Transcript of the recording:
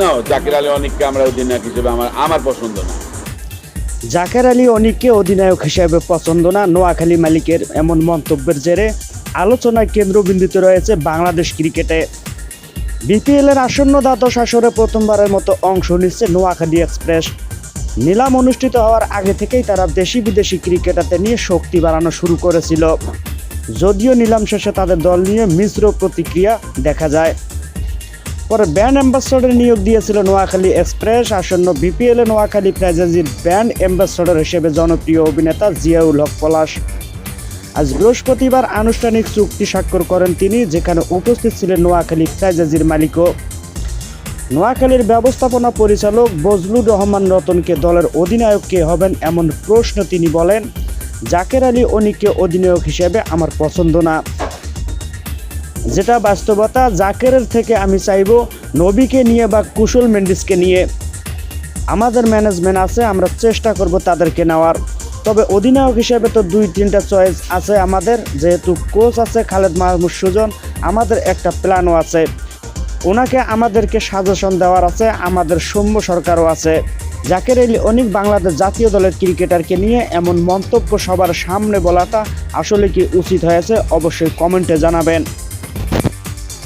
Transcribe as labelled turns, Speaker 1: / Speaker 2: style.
Speaker 1: না জাকির আলী অনেককে আমরা অধিনায়ক হিসেবে আমার আমার পছন্দ না।
Speaker 2: জাকের আলী অনিককে অধিনায়ক হিসেবে পছন্দ না। নোয়াখালী মালিকের এমন মন্তব্যের জেরে আলোচনায় কেন্দ্রবিন্দুতে রয়েছে বাংলাদেশ ক্রিকেটে। বিপিএল এর আসন্ন দ্বাদশ আসরে প্রথমবারের মতো অংশ নিচ্ছে নোয়াখালী এক্সপ্রেস। নিলাম অনুষ্ঠিত হওয়ার আগে থেকেই তারা দেশি বিদেশি ক্রিকেটারদের নিয়ে শক্তি বাড়ানো শুরু করেছিল। যদিও নিলাম শেষে তাদের দল নিয়ে মিশ্র প্রতিক্রিয়া দেখা যায়। পরে ব্র্যান্ড অ্যাম্বাসডর নিয়োগ দিয়েছিল নোয়াখালী এক্সপ্রেস, আসন্ন বিপিএল এ নোয়াখালী ফ্র্যাঞ্চাইজির ব্র্যান্ড অ্যাম্বাসডর হিসেবে জনপ্রিয় অভিনেতা জিয়াউল হক পলাশ। আজ বৃহস্পতিবার আনুষ্ঠানিক চুক্তি স্বাক্ষর করেন তিনি, যেখানে উপস্থিত ছিলেন নোয়াখালী ফ্র্যাঞ্চাইজির মালিকও। নোয়াখালীর ব্যবস্থাপনা পরিচালক বজলুর রহমান রতনকে দলের অধিনায়ক কে হবেন এমন প্রশ্ন তিনি বলেন, জাকের আলী অনিককে অধিনায়ক হিসেবে আমার পছন্দ না। যেটা বাস্তবতা জাকেরের থেকে আমি চাইব নবীকে নিয়ে বা কুশল মেন্ডিসকে নিয়ে। আমাদের ম্যানেজমেন্ট আছে, আমরা চেষ্টা করব তাদেরকে নেওয়ার। তবে অধিনায়ক হিসেবে তো দুই, তিনটা চয়েস আছে আমাদের। যেহেতু কোচ আছে খালেদ মাহমুদ সুজন, আমাদের একটা প্ল্যানও আছে। ওনাকে আমাদেরকে সাজেশন দেওয়ার আছে, আমাদের সৌম্য সরকারও আছে। জাকের আলী অনেক বাংলাদেশ জাতীয় দলের ক্রিকেটারকে নিয়ে এমন মন্তব্য সবার সামনে বলাটা আসলে কি উচিত হয়েছে, অবশ্যই কমেন্টে জানাবেন।